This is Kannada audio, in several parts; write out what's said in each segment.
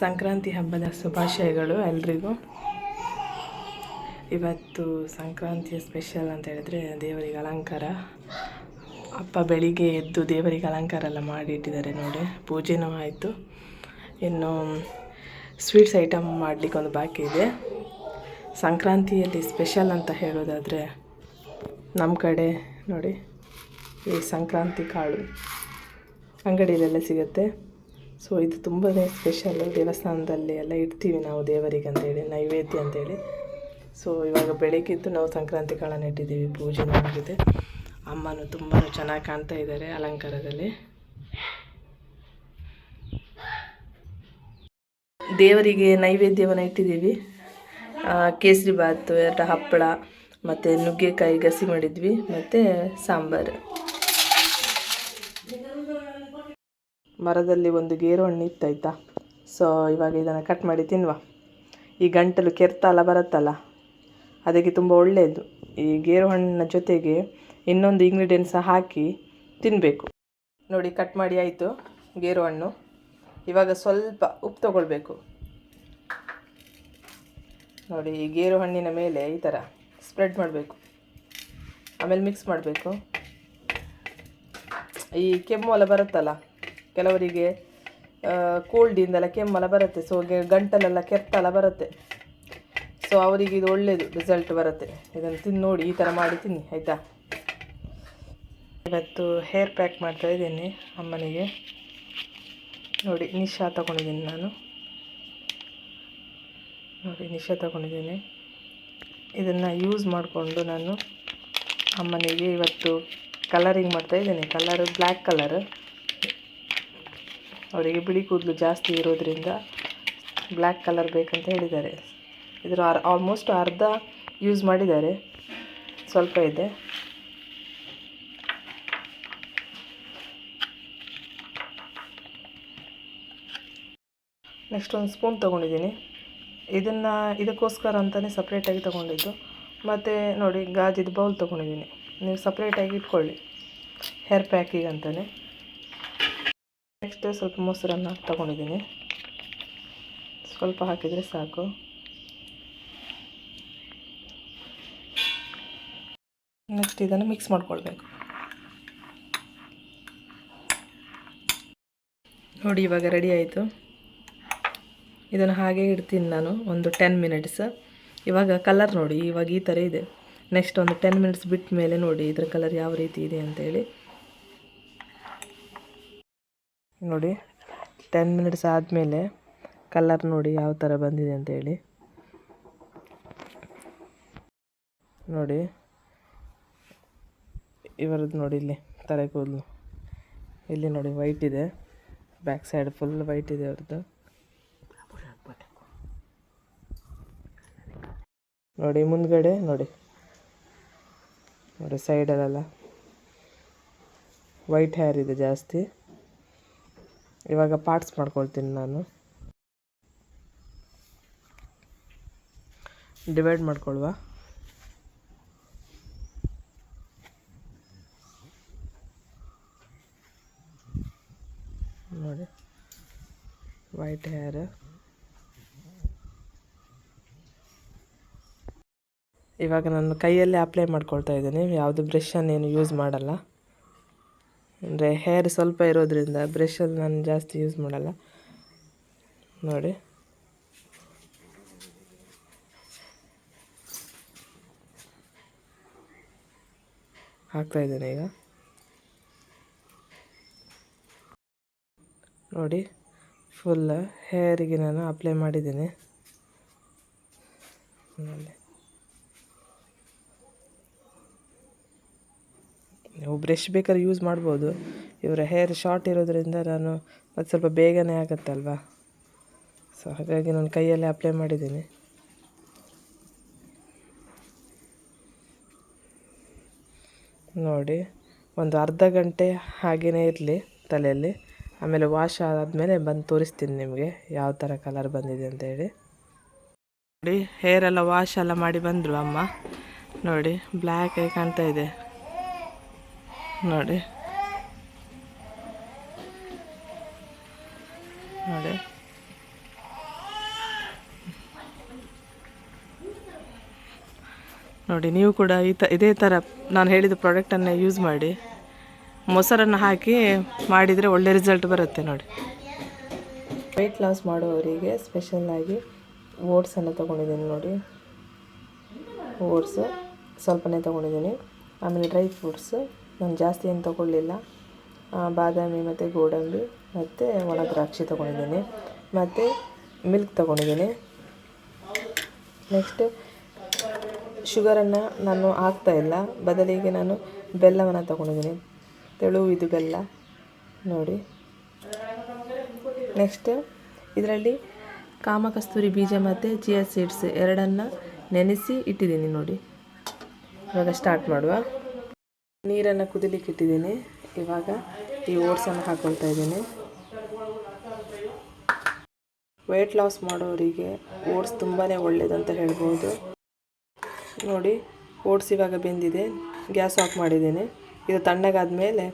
ಸಂಕ್ರಾಂತಿ ಹಬ್ಬದ ಶುಭಾಶಯಗಳು ಎಲ್ರಿಗೂ. ಇವತ್ತು ಸಂಕ್ರಾಂತಿಯ ಸ್ಪೆಷಲ್ ಅಂತ ಹೇಳಿದ್ರೆ ದೇವರಿಗೆ ಅಲಂಕಾರ. ಅಪ್ಪ ಬೆಳಿಗ್ಗೆ ಎದ್ದು ದೇವರಿಗೆ ಅಲಂಕಾರ ಎಲ್ಲ ಮಾಡಿ ಇಟ್ಟಿದ್ದಾರೆ ನೋಡಿ. ಪೂಜೆನೂ ಆಯಿತು. ಇನ್ನು ಸ್ವೀಟ್ಸ್ ಐಟಮ್ ಮಾಡಲಿಕ್ಕೆ ಒಂದು ಬಾಕಿ ಇದೆ. ಸಂಕ್ರಾಂತಿಯಲ್ಲಿ ಸ್ಪೆಷಲ್ ಅಂತ ಹೇಳೋದಾದರೆ ನಮ್ಮ ಕಡೆ ನೋಡಿ ಈ ಸಂಕ್ರಾಂತಿ ಕಾಳು ಅಂಗಡಿಯಲ್ಲೆಲ್ಲ ಸಿಗುತ್ತೆ. ಸೊ ಇದು ತುಂಬಾ ಸ್ಪೆಷಲ್ಲು ದೇವಸ್ಥಾನದಲ್ಲಿ ಎಲ್ಲ ಇಡ್ತೀವಿ ನಾವು ದೇವರಿಗೆ ಅಂತೇಳಿ, ನೈವೇದ್ಯ ಅಂತೇಳಿ. ಸೊ ಇವಾಗ ಬೆಳಗ್ಗೆದ್ದು ನಾವು ಸಂಕ್ರಾಂತಿ ಕಾಳನ್ನು ಇಟ್ಟಿದ್ದೀವಿ, ಪೂಜೆ ಆಗಿದೆ ಅಮ್ಮನೂ ತುಂಬಾ ಚೆನ್ನಾಗಿ ಕಾಣ್ತಾ ಇದ್ದಾರೆ ಅಲಂಕಾರದಲ್ಲಿ. ದೇವರಿಗೆ ನೈವೇದ್ಯವನ್ನು ಇಟ್ಟಿದ್ದೀವಿ. ಕೇಸರಿ ಬಾತು ಎರಡು ಹಪ್ಪಳ, ಮತ್ತು ನುಗ್ಗೆಕಾಯಿ ಗಸಿ ಮಾಡಿದ್ವಿ, ಮತ್ತು ಸಾಂಬಾರು. ಮರದಲ್ಲಿ ಒಂದು ಗೇರು ಹಣ್ಣು ಇತ್ತಾಯ್ತಾ ಸೊ ಇವಾಗ ಇದನ್ನು ಕಟ್ ಮಾಡಿ ತಿನ್ನುವ. ಈ ಗಂಟಲು ಕೆರ್ತಲ್ಲ ಬರುತ್ತಲ್ಲ? ಅದಕ್ಕೆ ತುಂಬ ಒಳ್ಳೆಯದು ಈ ಗೇರು ಹಣ್ಣಿನ ಜೊತೆಗೆ ಇನ್ನೊಂದು ಇಂಗ್ರೀಡಿಯೆಂಟ್ಸ ಹಾಕಿ ತಿನ್ನಬೇಕು ನೋಡಿ ಕಟ್ ಮಾಡಿ ಆಯಿತು ಗೇರು ಹಣ್ಣು. ಇವಾಗ ಸ್ವಲ್ಪ ಉಪ್ಪು ತಗೊಳ್ಬೇಕು. ನೋಡಿ, ಈ ಗೇರು ಹಣ್ಣಿನ ಮೇಲೆ ಈ ಥರ ಸ್ಪ್ರೆಡ್ ಮಾಡಬೇಕು. ಆಮೇಲೆ ಮಿಕ್ಸ್ ಮಾಡಬೇಕು. ಈ ಕೆಮ್ಮು ಎಲ್ಲ ಬರುತ್ತಲ್ಲ? ಕೆಲವರಿಗೆ ಕೋಲ್ಡಿಂದೆಲ್ಲ ಕೆಮ್ಮೆಲ್ಲ ಬರುತ್ತೆ ಸೊ ಗಂಟಲೆಲ್ಲ ಕೆತ್ತೆಲ್ಲ ಬರುತ್ತೆ. ಸೊ ಅವರಿಗೆ ಇದು ಒಳ್ಳೆಯದು ರಿಸಲ್ಟ್ ಬರುತ್ತೆ. ಇದನ್ನು ತಿಂದು ನೋಡಿ, ಈ ಥರ ಮಾಡಿ ತಿನ್ನಿ, ಆಯಿತಾ? ಇವತ್ತು ಹೇರ್ ಪ್ಯಾಕ್ ಮಾಡ್ತಾ ಇದ್ದೀನಿ ಅಮ್ಮನಿಗೆ. ನೋಡಿ, ನಿಶಾ ತಗೊಂಡಿದ್ದೀನಿ ನಾನು. ನೋಡಿ, ನಿಶಾ ತಗೊಂಡಿದ್ದೀನಿ. ಇದನ್ನು ಯೂಸ್ ಮಾಡಿಕೊಂಡು ನಾನು ಅಮ್ಮನಿಗೆ ಇವತ್ತು ಕಲರಿಂಗ್ ಮಾಡ್ತಾ ಇದ್ದೀನಿ. ಕಲರ್ ಬ್ಲ್ಯಾಕ್ ಕಲರ್ ಅವರಿಗೆ ಬಿಳಿ ಕೂದಲು ಜಾಸ್ತಿ ಇರೋದ್ರಿಂದ ಬ್ಲ್ಯಾಕ್ ಕಲರ್ ಬೇಕಂತ ಹೇಳಿದ್ದಾರೆ. ಇದರ ಆಲ್ಮೋಸ್ಟ್ ಅರ್ಧ ಯೂಸ್ ಮಾಡಿದ್ದಾರೆ. ಸ್ವಲ್ಪ ಇದೆ. ನೆಕ್ಸ್ಟ್ ಒಂದು ಸ್ಪೂನ್ ತೊಗೊಂಡಿದ್ದೀನಿ. ಇದನ್ನು ಇದಕ್ಕೋಸ್ಕರ ಅಂತಲೇ ಸಪ್ರೇಟಾಗಿ ತೊಗೊಂಡಿದ್ದು. ಮತ್ತು ನೋಡಿ, ಗಾಜಿದ ಬೌಲ್ ತೊಗೊಂಡಿದ್ದೀನಿ. ನೀವು ಸಪ್ರೇಟಾಗಿ ಇಟ್ಕೊಳ್ಳಿ. ಹೇರ್ ಪ್ಯಾಕಿಗೆ ಅಂತಲೇ ನೆಕ್ಸ್ಟ್ ಸ್ವಲ್ಪ ಮೊಸರನ್ನು ತಗೊಂಡಿದ್ದೀನಿ. ಸ್ವಲ್ಪ ಹಾಕಿದರೆ ಸಾಕು. ನೆಕ್ಸ್ಟ್ ಇದನ್ನು ಮಿಕ್ಸ್ ಮಾಡ್ಕೊಳ್ಬೇಕು. ನೋಡಿ ಇವಾಗ ರೆಡಿ ಆಯಿತು. ಇದನ್ನು ಹಾಗೆ ಇಡ್ತೀನಿ ನಾನು ಒಂದು ಟೆನ್ ಮಿನಿಟ್ಸ್ ಇವಾಗ ಕಲರ್ ನೋಡಿ, ಇವಾಗ ಈ ಥರ ಇದೆ. ನೆಕ್ಸ್ಟ್ ಒಂದು ಟೆನ್ ಮಿನಿಟ್ಸ್ ಬಿಟ್ಟ ಮೇಲೆ ನೋಡಿ ಇದರ ಕಲರ್ ಯಾವ ರೀತಿ ಇದೆ ಅಂತೇಳಿ ನೋಡಿ ಟೆನ್ ಮಿನಿಟ್ಸ್ ಆದಮೇಲೆ ಕಲರ್ ನೋಡಿ ಯಾವ ಥರ ಬಂದಿದೆ ಅಂತೇಳಿ ನೋಡಿ ಇವರದ್ದು ನೋಡಿ ಇಲ್ಲಿ ತಲೆ ಕೂದಲು ಇಲ್ಲಿ ನೋಡಿ ವೈಟ್ ಇದೆ. ಬ್ಯಾಕ್ ಸೈಡ್ ಫುಲ್ ವೈಟ್ ಇದೆ ಅವ್ರದ್ದು ನೋಡಿ ಮುಂದ್ಗಡೆ ನೋಡಿ. ನೋಡಿ ಸೈಡಲ್ಲೆಲ್ಲ ವೈಟ್ ಹೇರ್ ಇದೆ ಜಾಸ್ತಿ. ಇವಾಗ ಪಾರ್ಟ್ಸ್ ಮಾಡ್ಕೊಳ್ತೀನಿ ನಾನು. ಡಿವೈಡ್ ಮಾಡ್ಕೊಳ್ವ. ನೋಡಿ. ವೈಟ್ ಹೇರ್ ಇವಾಗ ನಾನು ಕೈಯಲ್ಲೇ ಅಪ್ಲೈ ಮಾಡ್ಕೊಳ್ತಾ ಇದ್ದೀನಿ. ಯಾವುದು ಬ್ರಷನ್ನೇನು ಯೂಸ್ ಮಾಡಲ್ಲ. ಅಂದರೆ ಹೇರ್ ಸ್ವಲ್ಪ ಇರೋದ್ರಿಂದ ಬ್ರಷಲ್ಲಿ ನಾನು ಜಾಸ್ತಿ ಯೂಸ್ ಮಾಡಲ್ಲ. ನೋಡಿ. ಹಾಕ್ತಾ ಇದ್ದೇನೆ ಈಗ. ನೋಡಿ ಫುಲ್ ಹೇರಿಗೆ ನಾನು ಅಪ್ಲೈ ಮಾಡಿದ್ದೀನಿ. ನೋಡಿ. ನೀವು ಬ್ರಷ್ ಬೇಕಾದ್ರೆ ಯೂಸ್ ಮಾಡ್ಬೋದು. ಇವರ ಹೇರ್ ಶಾರ್ಟ್ ಇರೋದ್ರಿಂದ ನಾನು ಮತ್ತು ಸ್ವಲ್ಪ ಬೇಗನೆ ಆಗುತ್ತಲ್ವಾ? ಸೊ ಹಾಗಾಗಿ ನಾನು ಕೈಯಲ್ಲೇ ಅಪ್ಲೈ ಮಾಡಿದ್ದೀನಿ. ನೋಡಿ, ಒಂದು ಅರ್ಧ ಗಂಟೆ ಹಾಗೆಯೇ ಇರಲಿ ತಲೆಯಲ್ಲಿ. ಆಮೇಲೆ ವಾಶ್ ಆದಮೇಲೆ ಬಂದು ತೋರಿಸ್ತೀನಿ ನಿಮಗೆ ಯಾವ ಥರ ಕಲರ್ ಬಂದಿದೆ ಅಂತೇಳಿ ನೋಡಿ ಹೇರ್ ಎಲ್ಲ ವಾಶ್ ಎಲ್ಲ ಮಾಡಿ ಬಂದರು ಅಮ್ಮ. ನೋಡಿ ಬ್ಲ್ಯಾಕಾಗಿ ಕಾಣ್ತಾ ಇದೆ. ನೋಡಿ. ನೋಡಿ. ನೋಡಿ, ನೀವು ಕೂಡ ಈ ತ ಇದೇ ಥರ ನಾನು ಹೇಳಿದ ಪ್ರಾಡಕ್ಟನ್ನು ಯೂಸ್ ಮಾಡಿ. ಮೊಸರನ್ನು ಹಾಕಿ ಮಾಡಿದರೆ ಒಳ್ಳೆ ರಿಸಲ್ಟ್ ಬರುತ್ತೆ ನೋಡಿ. ವೆಯ್ಟ್ ಲಾಸ್ ಮಾಡುವವರಿಗೆ ಸ್ಪೆಷಲ್ಲಾಗಿ ಓಟ್ಸನ್ನು ತೊಗೊಂಡಿದ್ದೀನಿ ನೋಡಿ. ಓಟ್ಸು ಸ್ವಲ್ಪನೇ ತೊಗೊಂಡಿದ್ದೀನಿ. ಆಮೇಲೆ ಡ್ರೈ ಫ್ರೂಟ್ಸು ನಾನು ಜಾಸ್ತಿ ಏನು ತೊಗೊಳ್ಳಿಲ್ಲ. ಬಾದಾಮಿ ಮತ್ತು ಗೋಡಂಬಿ ಮತ್ತು ಒಣ ದ್ರಾಕ್ಷಿ ತೊಗೊಂಡಿದ್ದೀನಿ. ಮತ್ತು ಮಿಲ್ಕ್ ತೊಗೊಂಡಿದ್ದೀನಿ. ನೆಕ್ಸ್ಟ್ ಶುಗರನ್ನು ನಾನು ಹಾಕ್ತಾ ಇಲ್ಲ. ಬದಲಿಗೆ ನಾನು ಬೆಲ್ಲವನ್ನು ತೊಗೊಂಡಿದ್ದೀನಿ. ತೆಳು, ಇದು ಬೆಲ್ಲ ನೋಡಿ. ನೆಕ್ಸ್ಟ್ ಇದರಲ್ಲಿ ಕಾಮಕಸ್ತೂರಿ ಬೀಜ ಮತ್ತು ಚಿಯಾ ಸೀಡ್ಸ್ ಎರಡನ್ನು ನೆನೆಸಿ ಇಟ್ಟಿದ್ದೀನಿ ನೋಡಿ. ಇವಾಗ ಸ್ಟಾರ್ಟ್ ಮಾಡುವ. ನೀರನ್ನು ಕುದಿಲಿಕ್ಕೆ ಇಟ್ಟಿದ್ದೀನಿ. ಇವಾಗ ಈ ಓಟ್ಸನ್ನು ಹಾಕ್ಕೊಳ್ತಾ ಇದ್ದೀನಿ. ವೆಯ್ಟ್ ಲಾಸ್ ಮಾಡೋರಿಗೆ ಓಟ್ಸ್ ತುಂಬಾ ಒಳ್ಳೆಯದಂತ ಹೇಳ್ಬೋದು. ನೋಡಿ, ಓಟ್ಸ್ ಇವಾಗ ಬೆಂದಿದೆ. ಗ್ಯಾಸ್ ಆಫ್ ಮಾಡಿದ್ದೀನಿ. ಇದು ತಣ್ಣಗಾದ ಮೇಲೆ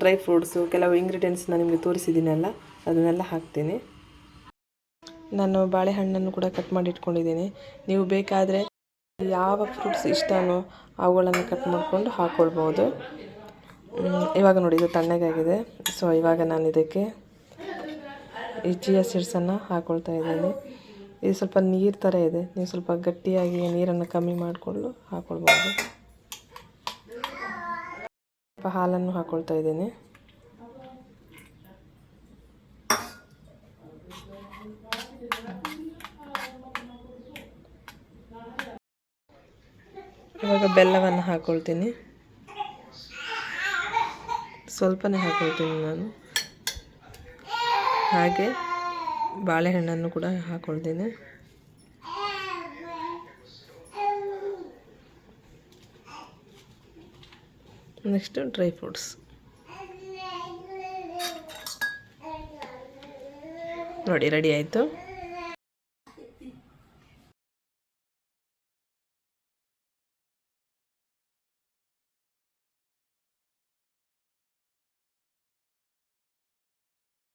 ಡ್ರೈ ಫ್ರೂಟ್ಸು, ಕೆಲವು ಇಂಗ್ರೀಡಿಯೆಂಟ್ಸ್ನ ನಿಮಗೆ ತೋರಿಸಿದ್ದೀನಲ್ಲ, ಅದನ್ನೆಲ್ಲ ಹಾಕ್ತೀನಿ. ನಾನು ಬಾಳೆಹಣ್ಣನ್ನು ಕೂಡ ಕಟ್ ಮಾಡಿ ಇಟ್ಕೊಂಡಿದ್ದೀನಿ ನೀವು ಬೇಕಾದರೆ ಯಾವ ಫ್ರೂಟ್ಸ್ ಇಷ್ಟನೋ ಅವುಗಳನ್ನು ಕಟ್ ಮಾಡಿಕೊಂಡು ಹಾಕ್ಕೊಳ್ಬೋದು ಇವಾಗ ನೋಡಿ ಇದು ತಣ್ಣಗಾಗಿದೆ. ಸೊ ಇವಾಗ ನಾನು ಇದಕ್ಕೆ ಈ ಚಿಯಾ ಸೀಡ್ಸನ್ನು ಹಾಕ್ಕೊಳ್ತಾ ಇದ್ದೀನಿ. ಇದು ಸ್ವಲ್ಪ ನೀರು ಥರ ಇದೆ. ನೀವು ಸ್ವಲ್ಪ ಗಟ್ಟಿಯಾಗಿ ನೀರನ್ನು ಕಮ್ಮಿ ಮಾಡಿಕೊಂಡು ಹಾಕ್ಕೊಳ್ಬೋದು ಸ್ವಲ್ಪ ಹಾಲನ್ನು ಹಾಕ್ಕೊಳ್ತಾ ಇದ್ದೀನಿ. ಇವಾಗ ಬೆಲ್ಲವನ್ನು ಹಾಕ್ಕೊಳ್ತೀನಿ ಸ್ವಲ್ಪನೇ ಹಾಕ್ಕೊಳ್ತೀನಿ ನಾನು. ಹಾಗೆ ಬಾಳೆಹಣ್ಣನ್ನು ಕೂಡ ಹಾಕ್ಕೊಳ್ತೀನಿ ನೆಕ್ಸ್ಟ್ ಡ್ರೈ ಫ್ರೂಟ್ಸ್. ನೋಡಿ, ರೆಡಿ ಆಯಿತು.